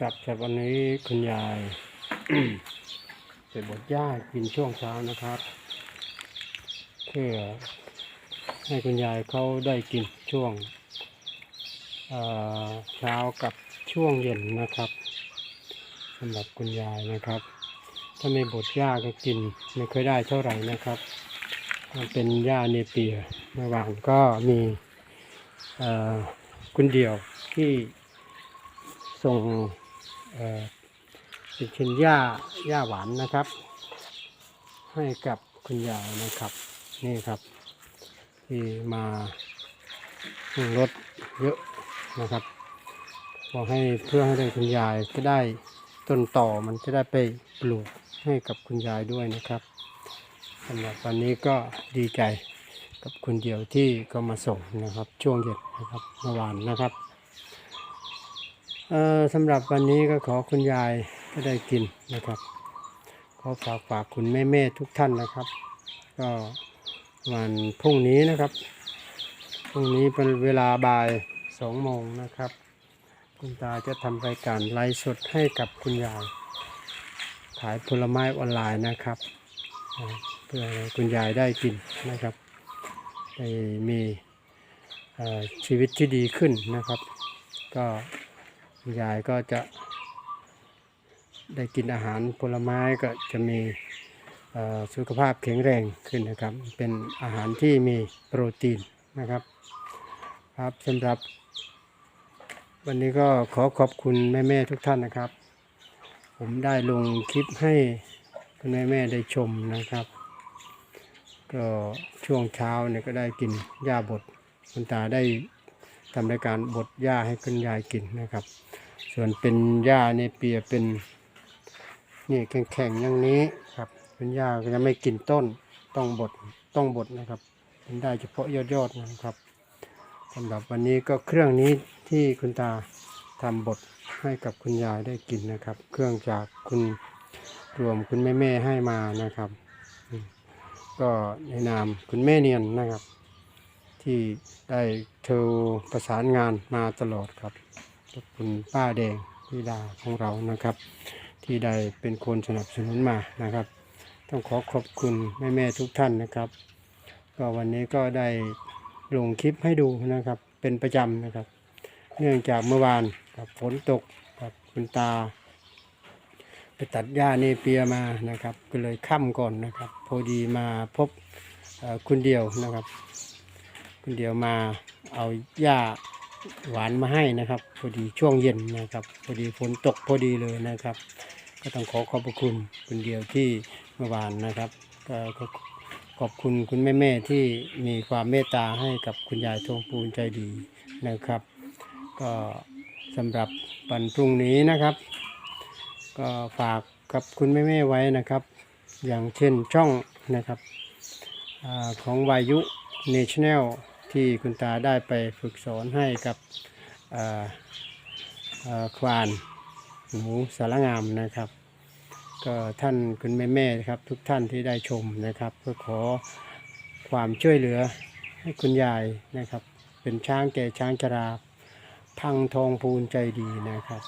กับจากวันนี้คุณยายไปบดหญ้ากินช่วงเช้านะครับ เพื่อให้คุณยายเขาได้กินช่วงเช้ากับช่วงเย็นนะครับสำหรับคุณยายนะครับ ถ้าไม่บดหญ้าก็กินไม่ค่อยได้เท่าไหร่นะครับมันเป็นหญ้าเนเปียเมื่อวานก็มีคุณเดี่ยวที่ส่ง เอ่อเป็นชิ้นหญ้าหญ้าหวานนะครับ ให้กับคุณยายนะครับ นี่ครับ ที่มาขึ้นรถเยอะนะครับบอกให้เพื่อให้ได้คุณยายจะได้ต้นต่อมันจะได้ไปปลูกให้กับคุณยายด้วยนะครับสำหรับวันนี้ก็ดีใจกับคุณเดียวที่ก็มาส่งนะครับ ช่วงเย็นนะครับเมื่อวานนะครับ สำหรับวันนี้ก็ขอคุณยายก็ได้กินนะครับ ขอฝากฝากคุณแม่แม่ๆทุกท่านนะครับ ก็วันพรุ่งนี้นะครับ พรุ่งนี้เป็นเวลาบ่ายสองโมงนะครับ คุณตาจะทำรายการไลฟ์สดให้กับคุณยาย ขายผลไม้ออนไลน์นะครับ เพื่อคุณยายได้กินนะครับได้มีชีวิตที่ดีขึ้นนะครับ ก็ คุณยายก็จะได้กินอาหารผลไม้ก็จะมีสุขภาพแข็งแรงขึ้นนะครับ เป็นอาหารที่มีโปรตีนนะครับ ครับสำหรับวันนี้ก็ขอขอบคุณแม่ ๆ ทุกท่านนะครับ ผมได้ลงคลิปให้คุณแม่ๆได้ชมนะครับ ก็ช่วงเช้าเนี่ยก็ได้กินหญ้าบดคุณตาได้ทำรายการบดหญ้าให้คุณยายกินนะครับ ส่วนเป็นหญ้าในเปียเป็นนี่แข็งๆอย่างนี้ครับเป็นหญ้าก็จะไม่กินต้นต้องบดต้องบดนะครับเป็นได้เฉพาะยอดๆนะครับสำหรับวันนี้ก็เครื่องนี้ที่คุณตาทำบดให้กับคุณยายได้กินนะครับ เครื่องจากคุณรวมคุณแม่ๆให้มานะครับอืมก็ในนามคุณแม่เนียนนะครับ ที่ได้เธอประสานงานมาตลอดครับขอบ คุณป้าแดงพิดาของเรานะครับ ที่ได้เป็นคนสนับสนุนมานะครับ ต้องขอขอบคุณแม่ๆทุกท่านนะครับ ก็วันนี้ก็ได้ลงคลิปให้ดูนะครับเป็นประจำนะครับ เนื่องจากเมื่อวานกับฝนตกกับคุณตา ไปตัดหญ้าเนเปียมานะครับ ก็เลยค่ำก่อนนะครับ พอดีมาพบคุณเดียวนะครับ คุณเดียวมาเอาหญ้า หวานมาให้นะครับ พอดีช่วงเย็นนะครับ พอดีฝนตกพอดีเลยนะครับ ก็ต้องขอขอบพระคุณคุณเดียวที่เมื่อวานนะครับก็ขอบคุณคุณแม่ๆที่มีความเมตตาให้กับคุณยายทองปูนใจดีนะครับ ก็สำหรับวันพรุ่งนี้นะครับ ก็ฝากกับคุณแม่ๆไว้นะครับ อย่างเช่นช่องนะครับอของวายุ National ที่คุณตาได้ไปฝึกสอนให้กับควานหนูสารงามนะครับ ก็ท่านคุณแม่แม่ๆครับทุกท่านที่ได้ชมนะครับก็ขอความช่วยเหลือให้คุณยายนะครับ เป็นช้างแก่ช้างชราพังทองพูนใจดีนะครับ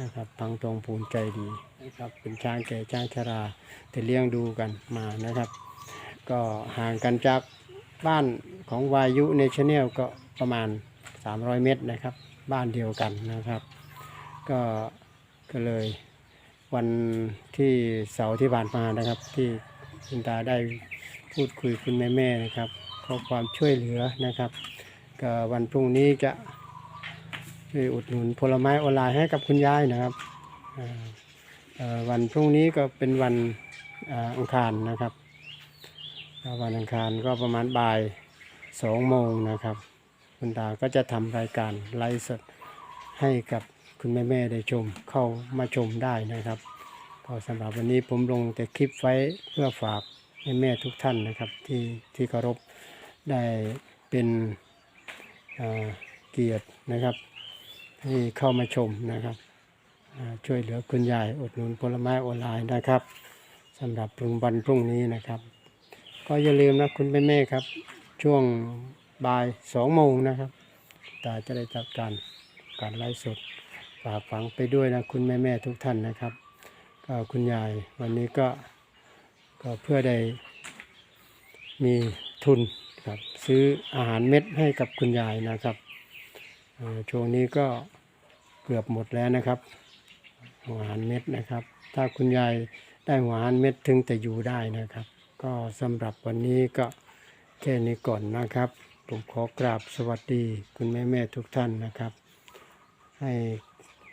นะครับพังทองพูนใจดีนะครับเป็นช้างแก่ช้างชราแต่เลี้ยงดูกันมานะครับ ก็ห่างกันจาก บ้านของวายุในชแนลก็ประมาณ 300 เมตรนะครับ บ้านเดียวกันนะครับ ก็ก็เลยวันที่เสาร์ที่ผ่านมานะครับ ที่คุณตาได้พูดคุยคุณแม่แม่ๆนะครับขอความช่วยเหลือนะครับ ก็วันพรุ่งนี้จะช่วยอุดหนุนผลไม้ออนไลน์ให้กับคุณยายนะครับวันพรุ่งนี้ก็เป็นวันอังคารนะครับ วันอังคารก็ประมาณบ่ายสองโมงนะครับ คุณตาก็จะทำรายการไลฟ์สดให้กับคุณแม่ๆได้ชมเข้ามาชมได้นะครับ ก็สำหรับวันนี้ผมลงแต่คลิปไว้เพื่อฝากแม่ๆทุกท่านนะครับ ที่ที่เคารพได้เป็นเกียรตินะครับที่เข้ามาชมนะครับช่วยเหลือคุณยายอดหนุนผลไม้ออนไลน์นะครับสำหรับปรุงวันพรุ่งนี้นะครับ ก็อย่าลืมนะคุณแม่แม่ครับ ช่วงบ่ายสองโมงนะครับตาจะได้จัดการการไลฟ์สดฝากฝังไปด้วยนะคุณแม่แม่ๆทุกท่านนะครับก็คุณยายวันนี้ก็ก็เพื่อได้มีทุนครับซื้ออาหารเม็ดให้กับคุณยายนะครับช่วงนี้ก็เกือบหมดแล้วนะครับหัวอาหารเม็ดนะครับ ถ้าคุณยายได้หัวอาหารเม็ดถึงแต่อยู่ได้นะครับ ก็สำหรับวันนี้ก็แค่นี้ก่อนนะครับ ผมขอกราบสวัสดีคุณแม่แม่ๆทุกท่านนะครับ ให้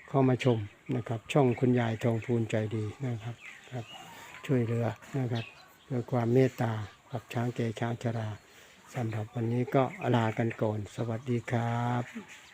เข้ามาชมนะครับ ช่องคุณยายทองพูนใจดีนะครับครับ ช่วยเหลือนะครับด้วยความเมตตากับช้างแก่ช้างชราสำหรับวันนี้ก็ลากันก่อน สวัสดีครับ